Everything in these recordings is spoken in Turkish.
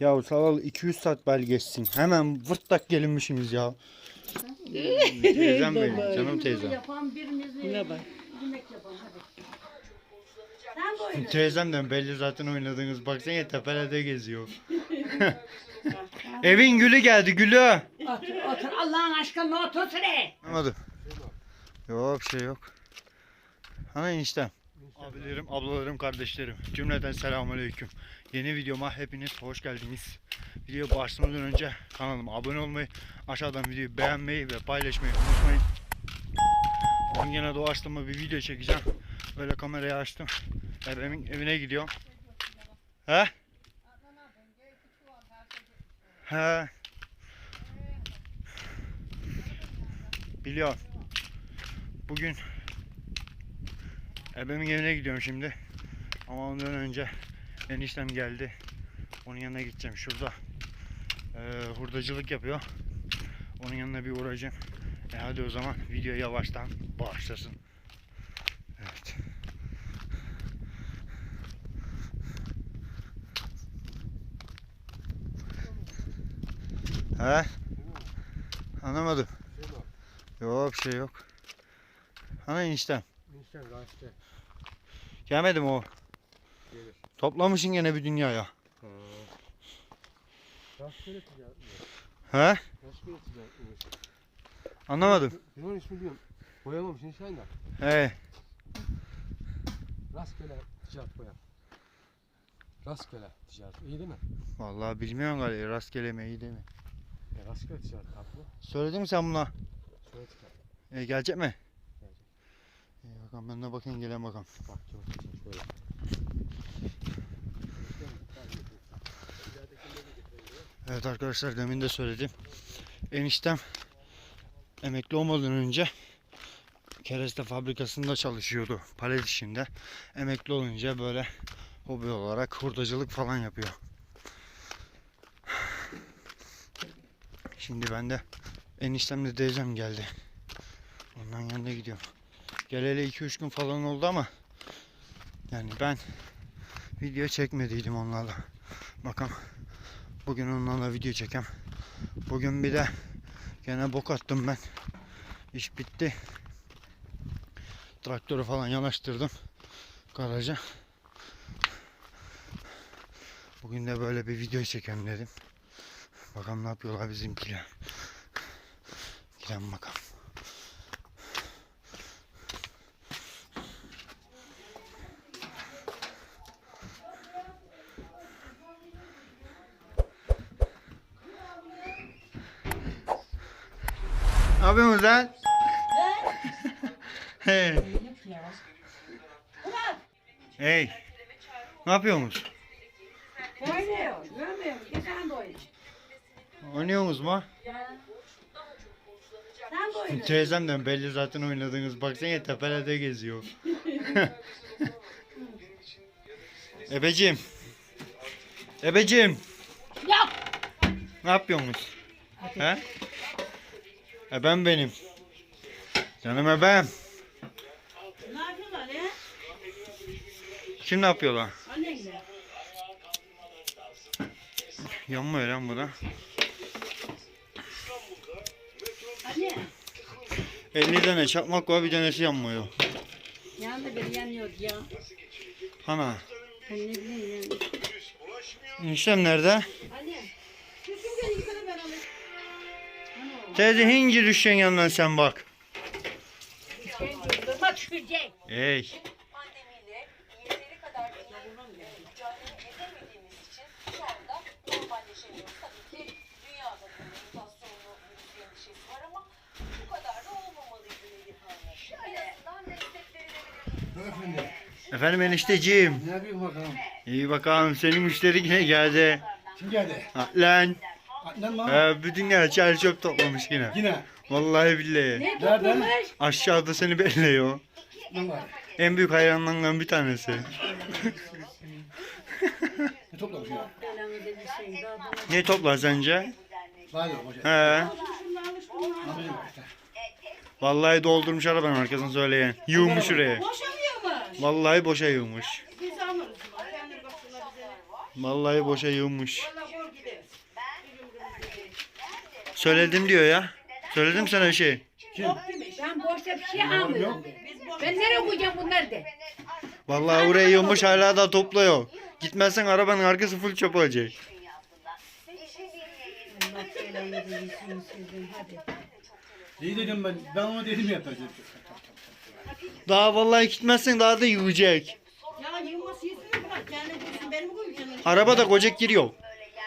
Ya Salal 200 saat belgeçsin. Hemen vırtlak gelinmişsiniz ya. teyzem benim. Canım teyzem. Yapan Ne bak. yemek hadi. Sen. Teyzemden belli zaten oynadığınız. Baksana tepelerde geziyor. Evin gülü geldi gülü. Otur otur Allah'ın aşkına otur şuraya. Anladım. Yok bir şey yok. Hani eniştem. Abilerim, ablalarım, kardeşlerim. Cümleten selamünaleyküm. Yeni videoma hepiniz hoş geldiniz. Video başlamadan önce kanalıma abone olmayı, aşağıdan videoyu beğenmeyi ve paylaşmayı unutmayın. Bugün yine doğaçlama bir video çekeceğim. Böyle kamerayı açtım. Ebemin evine gidiyorum. He? He. Biliyorum. Bugün ebemin evine gidiyorum şimdi. Ama ondan önce eniştem geldi. Onun yanına gideceğim. Şurada eee, hurdacılık yapıyor. Onun yanına bir uğrayacağım. E hadi o zaman video yavaştan başlasın. Evet. He? Anlamadım. Yok bir şey yok. Hani eniştem? Enişten gazete. Gelmedi mi o? Gelir. Toplamışsın gene bir dünyaya. Rastgele ticaret mi? He? Rastgele ticaret mi? Anlamadım. Ben onun ismini biliyorum. Boyamamış enişten de. He. Rastgele ticaret boya. Rastgele ticaret. İyi değil mi? Vallahi bilmiyorum galiba rastgele mi iyi değil mi? Ya rastgele ticaret haklı. Söyledin mi sen buna? Söyledik. E, gelecek mi? İyi bakalım ben de bakayım gelen bakalım. Bak çok şöyle. Evet arkadaşlar demin de söyledim. Eniştem emekli olmadan önce kereste fabrikasında çalışıyordu. Palet işinde. Emekli olunca böyle hobi olarak hurdacılık falan yapıyor. Şimdi ben de eniştemle teyzem geldi. Ondan yanına gidiyorum. Geleli 2-3 gün falan oldu ama yani ben video çekmediydim onlarla. Bakalım Bugün onlarla video çekem. Bugün bir de gene bok attım ben. İş bitti. Traktörü falan yanaştırdım garaja. Bugün de böyle bir video çekem dedim. Bakalım ne yapıyorlar bizimkiler. Gidelim bakalım. Ne yapıyorsunuz lan? hey. Hey. Ne yapıyorsunuz? Oynuyor. Görmüyor musun? Sen de oyna. Oynuyorsunuz mu? Sen de. Teyzemden belli zaten oynadığınız. Baksana tepelerde geziyor. Ebeciğim. Ebeciğim. Yok. Ne yapıyorsunuz? He? Ebem benim. Canım ebem. Ne yapıyorlar ya? Kim ne yapıyorlar? Annenle. Yanmıyor lan bu da. Anne. 50 tane çakmak var bir tanesi yanmıyor. Yanında biri yanıyor ya. Hana. Ben ne bileyim yani. Eniştem nerede? Anne. Küçük gel Teyze hinci düşeceksin yanından sen bak. Düşecek. Ey. Efendim. Efendim enişteciğim. Ne yapayım bakalım? İyi bakalım senin müşteri yine geldi. Kim geldi? Ha, lan. Adnan mı? He, bütün yer çer çöp toplamış yine. Yine. Vallahi billahi. Ne Nerede? toplamış? Aşağıda seni. Ne var? En büyük hayranlarından bir tanesi. Ne toplamış ya? Belanı şey. Daha bana. ne toplar sence? Var ya boşa. He. Şunu almış bunu. Ne yapayım işte? Vallahi doldurmuş arabanın arkasını söyleyen. Yığmış şuraya. Boşamıyormuş. Vallahi boşa yığmış. Biz alırız. Kendi başına bize. Vallahi boşa yığmış. Valla korkuyorum Söyledim diyor ya. Söyledim sana bir şey. Ben boşta bir şey almıyorum. Ben nereye koyacağım bunları de? Vallahi oraya yığmış hala da topluyor. Gitmezsen arabanın arkası full çöp olacak. İyi dedim ben. Ben onu dedim ya. Daha vallahi gitmezsen daha da yığacak. Ya yığması yesini bırak. Benim koyacaksın. Arabada kocak giriyor.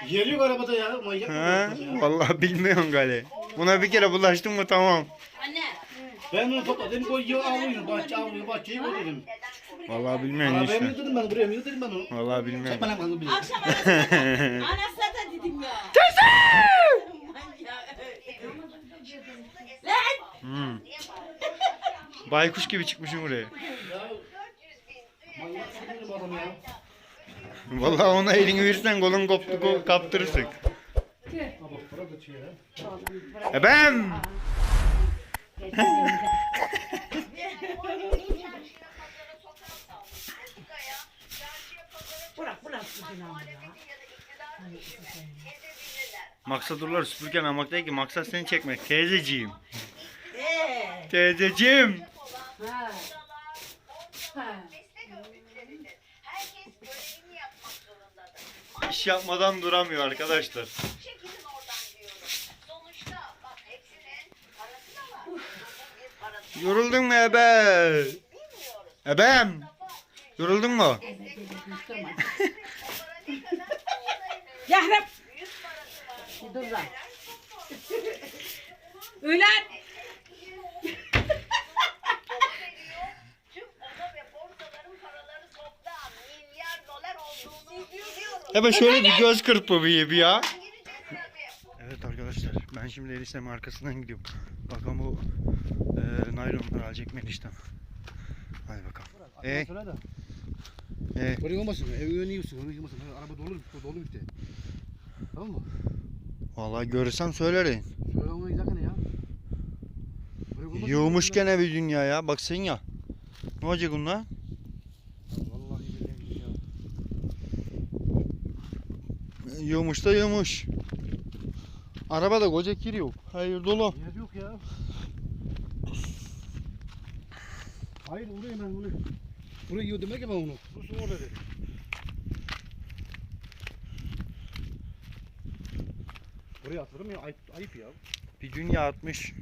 Yer yok arabada ya. Manyak mısın ya? vallahi bilmiyorum gale. Buna bir kere bulaştın mı tamam. Anne. Ben onu topladım. Koy yığ avlıyor. Bahçe avlıyor. Bahçeyi koy dedim. Vallahi bilmiyorum Arabaya mı işte. yıldırdım ben? Buraya mı yıldırdım ben onu? Vallahi bilmiyorum. Çek bana bakın bile. Akşam anasına, anasına da dedim ya. Manyak. Hmm. Baykuş gibi çıkmışım buraya. Manyak sıkıntı adam ya. Vallahi ona elini verirsen kolun koptu ko- kaptırırsın. Ebem! Bırak bırak sizin süpürgen almak değil ki maksat seni çekmek. Teyzeciğim. Eee. Teyzeciğim. Ha. Ha. İş yapmadan duramıyor arkadaşlar. Çekilin oradan diyorum. Sonuçta bak hepsinin parası da var. Bunun bir parası Yoruldun mu ebe? Ebem. Yoruldun mu? Yahrab. Dur lan. Ulan. Ebe şöyle bir göz bir ya. Evet arkadaşlar ben şimdi Elisa'nın arkasından gidiyorum. Bakalım bu e, naylonları alacak mı eniştem. Hadi bakalım. E, Söyle de. e, Buraya olmasın. Evin önüne yiyorsun. Onu yıkmasın. Araba dolu, dolu işte. Tamam mı? vallahi görürsem söylerim. Söyle onu zaten ya. Buraya olmasın. Yığmış gene bir dünya ya. Baksın ya. Ne olacak bunlar? Vallahi billahi ya. Yığmış da yığmış. Arabada koca kir yok. Hayır dolu. Yer yok ya. Hayır oraya ben bunu. Buraya yiyor demek ya ben onu. Dursun orada dedi. Buraya atılır ya? Ayıp, ayıp ya. Bir dünya atmış.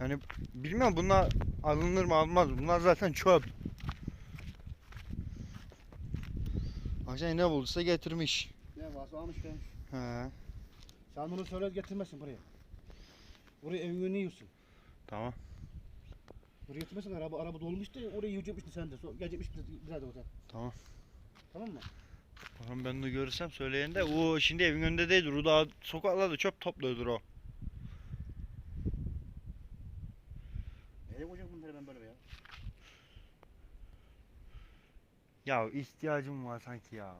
Yani bilmiyorum bunlar alınır mı alınmaz mı? Bunlar zaten çöp. Akşam ne bulduysa getirmiş. Ne varsa almış ben. He, Sen onu söyle getirmezsin buraya. Buraya evin önüne yiyorsun. tamam. Buraya getirmezsin araba araba dolmuş da oraya yiyecekmiştin sen de. So- Gelecekmiş bir orada. Tamam. Tamam mı? Bakalım ben de görürsem söyleyen de o şimdi evin önünde değildir. O daha sokaklarda çöp topluyordur o. Nereye koyacağım bunları ben böyle ya? Ya ihtiyacım var sanki ya.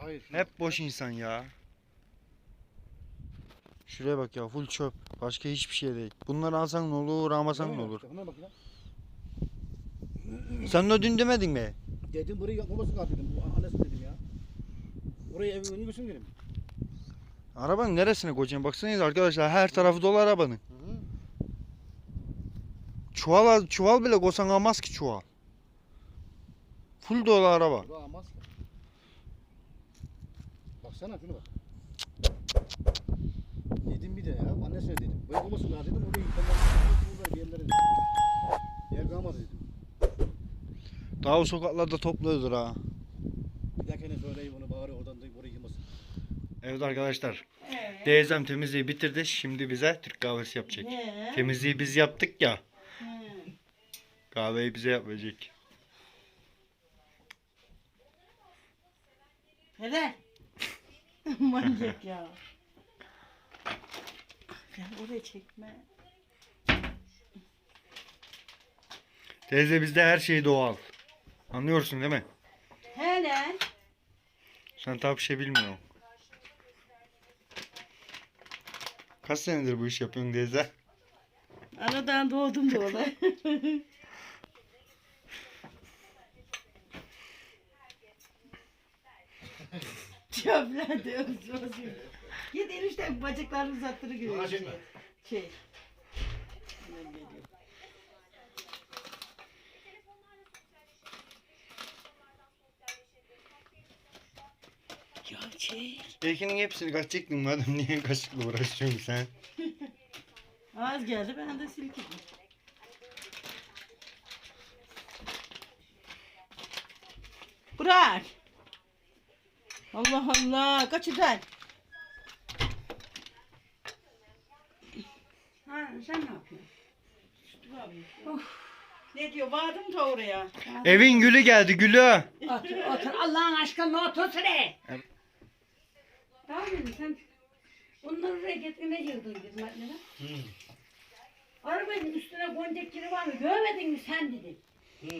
Hayır. Hep boş insan ya. Şuraya bak ya full çöp. Başka hiçbir şey değil. Bunları alsan ne olur, almasan ne olur. Bak ya. Sen de dün demedin mi? Dedim burayı yakmamasın artık dedim. Bu Annesi dedim ya. Oraya evin önüne götürsün dedim. Arabanın neresine koyacaksın? Baksanıza arkadaşlar her tarafı dolu arabanın. Çuval, çuval bile koysan almaz ki çuval. Full dolu araba. Almaz ki. Baksana şuna bak. Dedim bir de ya. Annesine dedim. Böyle olmasın daha dedim. Orayı yıkamam. Burada bir yerlere dedim. Yer kalmadı dedim. Daha o sokaklarda topluyordur ha. Bir dahakine söyleyeyim onu bari oradan da orayı yıkamasın. Evet arkadaşlar. Teyzem temizliği bitirdi. Şimdi bize Türk kahvesi yapacak. Ne? Temizliği biz yaptık ya. Kahveyi bize yapacak. Neden? Manyak ya. Ya oraya çekme. Teyze bizde her şey doğal. Anlıyorsun değil mi? Hele. Sen tabi bir şey bilmiyorsun. Kaç senedir bu iş yapıyorsun teyze? Aradan doğdum da Çöpler diyoruz. Git enişte bacaklarını uzattırı görüyor. çekme. Şey. Hemen geliyor. Ya şey. Belkinin hepsini kaçacaktın madem niye kaşıkla uğraşıyorsun sen? Az geldi ben de silkedim. Bırak. Allah Allah. Kaç? Ha, sen ne yapıyorsun? Sütü abi. Of. Ne diyor? Vardım da oraya. Evin gülü geldi gülü. Otur, otur. Allah'ın aşkına otur şuraya. Tamam dedim sen onları oraya getirmeye yıldın dedim annene. Hı. Arabanın üstüne koncak kiri var mı? Görmedin mi sen dedim. Hı.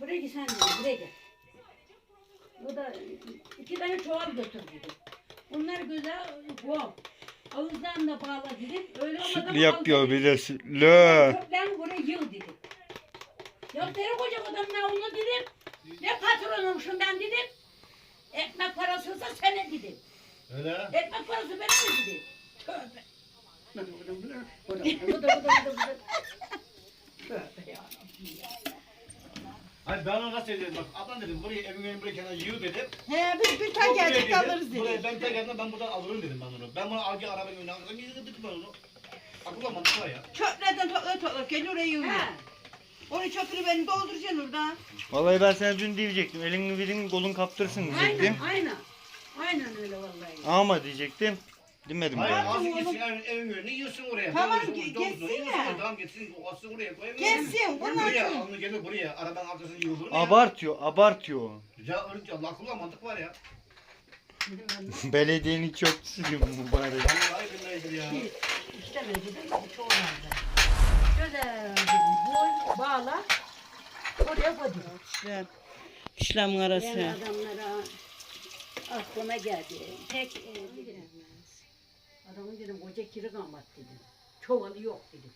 Buraya gel sen dedim. Buraya gel. O da iki tane çuval götür dedi. Bunlar güzel bu. Havuzdan da bağla dedim. Öyle Sütlü yapıyor bir de sütlü. Çöplerini buraya yıl dedi. Ya deri koca adam ne onu dedim. Ne patronumuşum ben dedim. Ekmek parasıysa sene dedim. Öyle. Ekmek parası benim mi dedim. Tövbe. Bu da bu da bu da bu da bu da. Tövbe ya. Hayır ben ona nasıl dedim bak ablam dedim burayı evin önüne buraya kenara yığ dedim. He biz bir tane buraya gelecek dedim, alırız Buraya ben tek geldim ben buradan alırım dedim ben onu. Ben bunu al gel arabanın önüne alırım yığdık ben onu. Akıllı mantıklı ya. Çöplerden topla topla gel oraya yığıyor. Ha. Onu çöpünü benim dolduracaksın orada. Vallahi ben sana dün diyecektim. Elini verin kolun kaptırsın diyecektim. Aynen aynen. Aynen öyle vallahi. Ama diyecektim. Demedim Hayır yani. oğlum. gitsin evin, evin önüne yığsın oraya. Tamam, ge- geçsin ya. Tamam gitsin alsın oraya koy. Gelsin bunlar Buraya için. alnı gelir buraya. Arabanın arkasına yığılır mı ya? Abartıyor, abartıyor. Ya öyle ya akıllı mantık var ya. Belediyenin çöpçüsü mübarek. Vallahi billahi ya. İşte ben dedim ki çoğunlarda. Güzel dedim. Boy bağla. Oraya koydum. İşlem. İşlem Ben arası. adamlara aklıma geldi. Tek e, dedim. Adamın dedim koca kiri kalmadı dedim. Çoğalı yok dedim.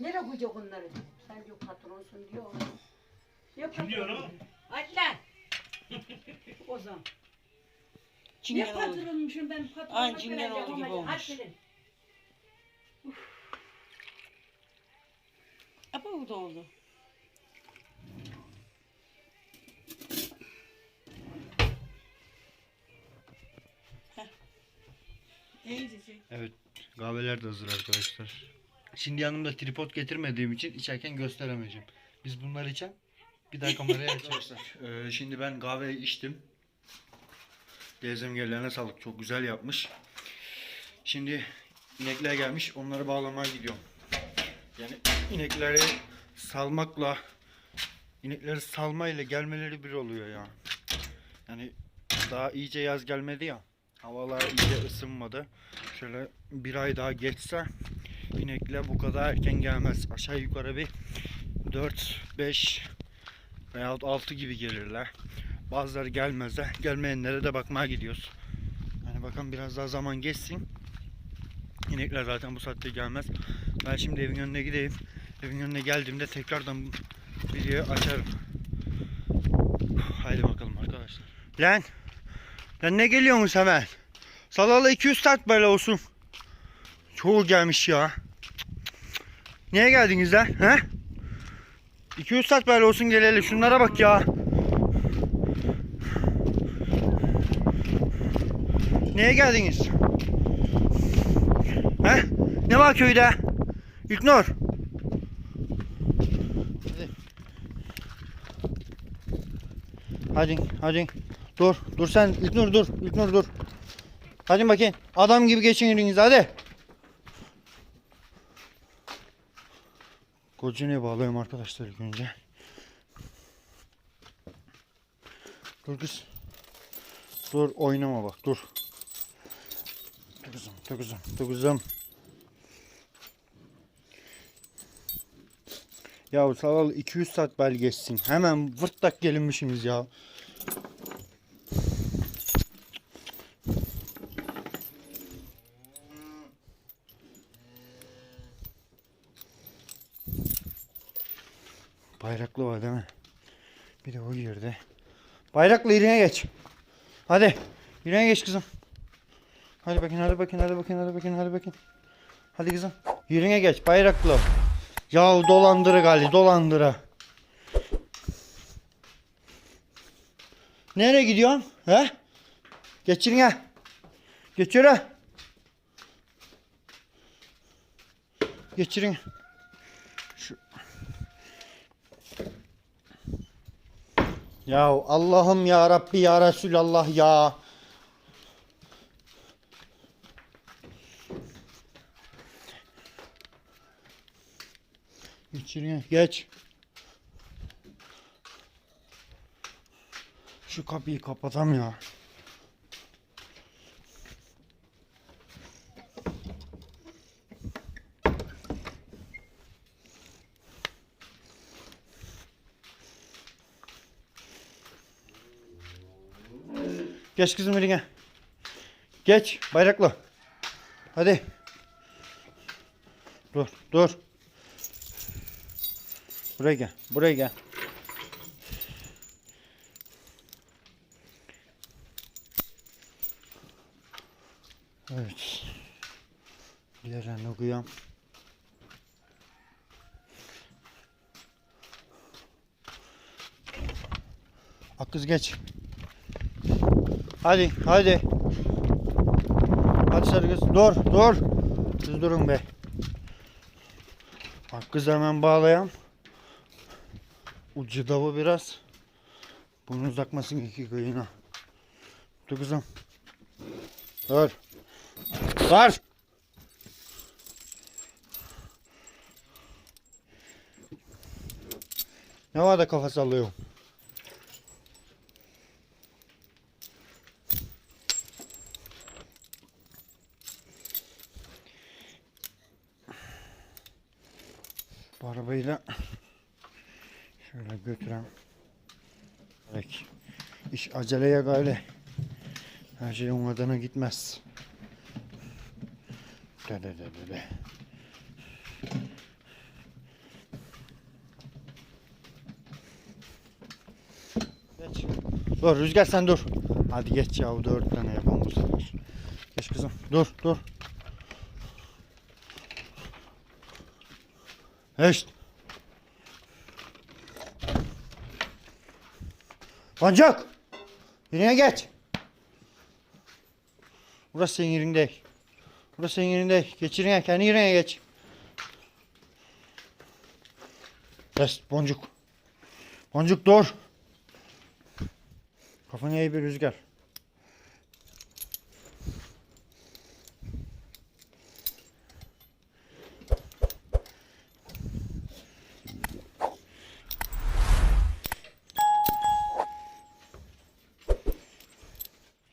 Nereye koyacak onları dedim. Sen diyor patronsun diyor. Ne Kim diyor o zaman. Ne Çingen oldu. patronmuşum ben. Ay, cingen oldu gibi olmuş. Hadi gelin. Apa bu da oldu. Evet, kahveler de hazır arkadaşlar. Şimdi yanımda tripod getirmediğim için içerken gösteremeyeceğim. Biz bunları içen bir daha kameraya açacağız. Ee, şimdi ben kahve içtim. Teyzem gelene sağlık. Çok güzel yapmış. Şimdi inekler gelmiş. Onları bağlamaya gidiyorum. Yani inekleri salmakla inekleri salmayla gelmeleri bir oluyor ya. Yani daha iyice yaz gelmedi ya. Havalar iyice ısınmadı. Şöyle bir ay daha geçse inekler bu kadar erken gelmez. Aşağı yukarı bir 4, 5 veya 6 gibi gelirler. Bazıları gelmezler. Gelmeyenlere de bakmaya gidiyoruz. Yani bakın biraz daha zaman geçsin. İnekler zaten bu saatte gelmez. Ben şimdi evin önüne gideyim. Evin önüne geldiğimde tekrardan video açarım. Haydi bakalım arkadaşlar. Lan! Lan ne geliyorsunuz hemen? Salalı 200 saat böyle olsun. Çoğu gelmiş ya. Niye geldiniz lan? He? 200 saat böyle olsun geleli. Şunlara bak ya. Niye geldiniz? He? Ne var köyde? İlknur. Hadi, hadi. Dur, dur sen. İlknur dur. İlknur dur. Hadi bakayım. Adam gibi geçin elinize hadi. Kocaeli'ye bağlıyorum arkadaşlar ilk önce. Dur kız. Dur oynama bak dur. Dur kızım, dur kızım, kızım. Ya salalı 200 saat bel geçsin. Hemen vırtlak gelinmişsiniz ya. Bayraklı var Bayraklı yerine geç. Hadi. Yürüyün geç kızım. Hadi bakayım hadi bakayım hadi bakayım hadi bakayım hadi bakayım. Hadi kızım. Yürüyün geç bayraklı. Ya dolandırı gali dolandırı. Nereye gidiyorsun? He? Geçin ya. Geç yürü. Geçirin. Ya Allah'ım ya Rabbi ya Resulallah ya. Geçirin. Geç. Şu kapıyı kapatam ya. Geç kızım eline. Geç bayraklı. Hadi. Dur dur. Buraya gel. Buraya gel. Evet. Diğerlerini okuyam. Ak kız geç. Hadi hadi. Hadi sarı kız. Dur dur. Siz durun be. Bak kız hemen bağlayam. Ucu da bu biraz. Bunu uzakmasın iki kıyına. Dur kızım. Dur. Dur. Ne var da kafa sallıyor? Bu arabayı da şöyle götürem. Peki. İş aceleye gayle. Her şey umadana gitmez. De de de de de. Geç. Dur Rüzgar sen dur. Hadi geç ya dört tane yapalım bu sefer. Geç kızım. Dur dur. Eşt. Boncuk. Yerine geç. Burası senin yerin değil. Burası senin yerin değil. Geç yerine. Kendi yerine geç. Est boncuk. Boncuk dur. Kafana iyi bir rüzgar.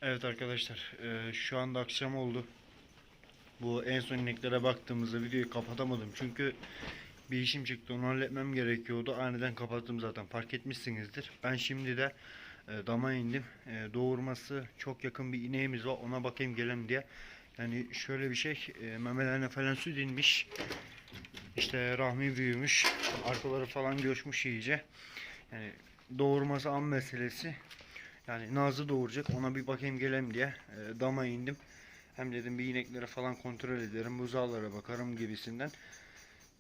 Evet arkadaşlar eee, şu anda akşam oldu. Bu en son ineklere baktığımızda videoyu kapatamadım. Çünkü bir işim çıktı onu halletmem gerekiyordu. Aniden kapattım zaten fark etmişsinizdir. Ben şimdi de e, dama indim. E, doğurması çok yakın bir ineğimiz var. Ona bakayım gelelim diye. Yani şöyle bir şey e, memelerine falan süt inmiş. İşte rahmi büyümüş. Arkaları falan göçmüş iyice. Yani doğurması an meselesi. Yani Nazlı doğuracak. Ona bir bakayım gelem diye e, dama indim. Hem dedim bir ineklere falan kontrol ederim. Buzağlara bakarım gibisinden.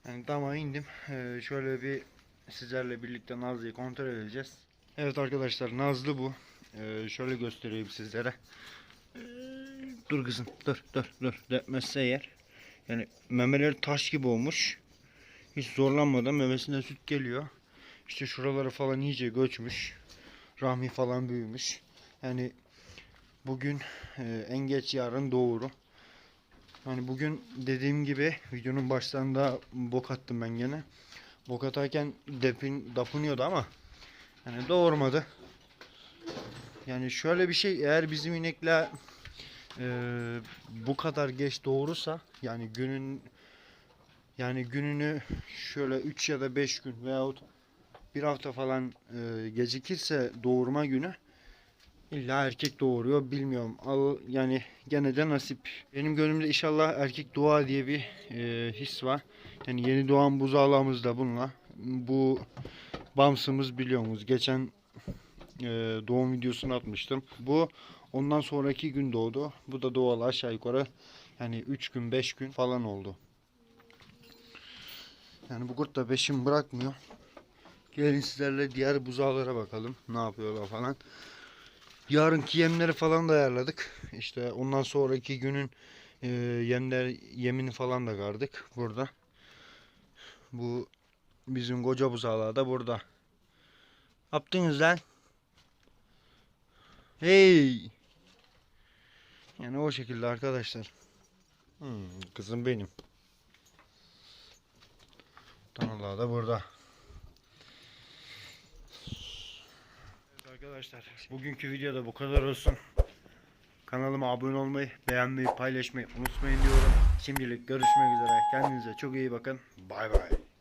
Yani dama indim. E, şöyle bir sizlerle birlikte Nazlı'yı kontrol edeceğiz. Evet arkadaşlar Nazlı bu. E, şöyle göstereyim sizlere. E, dur kızım dur dur dur. Depmezse eğer. Yani memeleri taş gibi olmuş. Hiç zorlanmadan memesinden süt geliyor. İşte şuraları falan iyice göçmüş. Rahmi falan büyümüş. Yani bugün e, en geç yarın doğuru. Yani bugün dediğim gibi videonun başlarında bok attım ben gene. Bok atarken depin, dapınıyordu ama yani doğurmadı. Yani şöyle bir şey eğer bizim inekler e, bu kadar geç doğurursa yani günün yani gününü şöyle 3 ya da 5 gün veyahut bir hafta falan e, gecikirse doğurma günü illa erkek doğuruyor bilmiyorum. Al yani gene de nasip. Benim gönlümde inşallah erkek dua diye bir e, his var. Yani yeni doğan buzağlarımız da bununla. Bu bamsımız biliyorsunuz. Geçen e, doğum videosunu atmıştım. Bu Ondan sonraki gün doğdu. Bu da doğal aşağı yukarı yani 3 gün 5 gün falan oldu. Yani bu kurt da peşimi bırakmıyor. Gelin sizlerle diğer buzağlara bakalım. Ne yapıyorlar falan. Yarınki yemleri falan da ayarladık. İşte ondan sonraki günün e, yemler yemini falan da kardık burada. Bu bizim koca buzağlar da burada. Yaptınız lan. Hey. Yani o şekilde arkadaşlar. Hmm, kızım benim. Danalar da burada. Evet arkadaşlar bugünkü videoda bu kadar olsun. Kanalıma abone olmayı, beğenmeyi, paylaşmayı unutmayın diyorum. Şimdilik görüşmek üzere. Kendinize çok iyi bakın. Bay bay.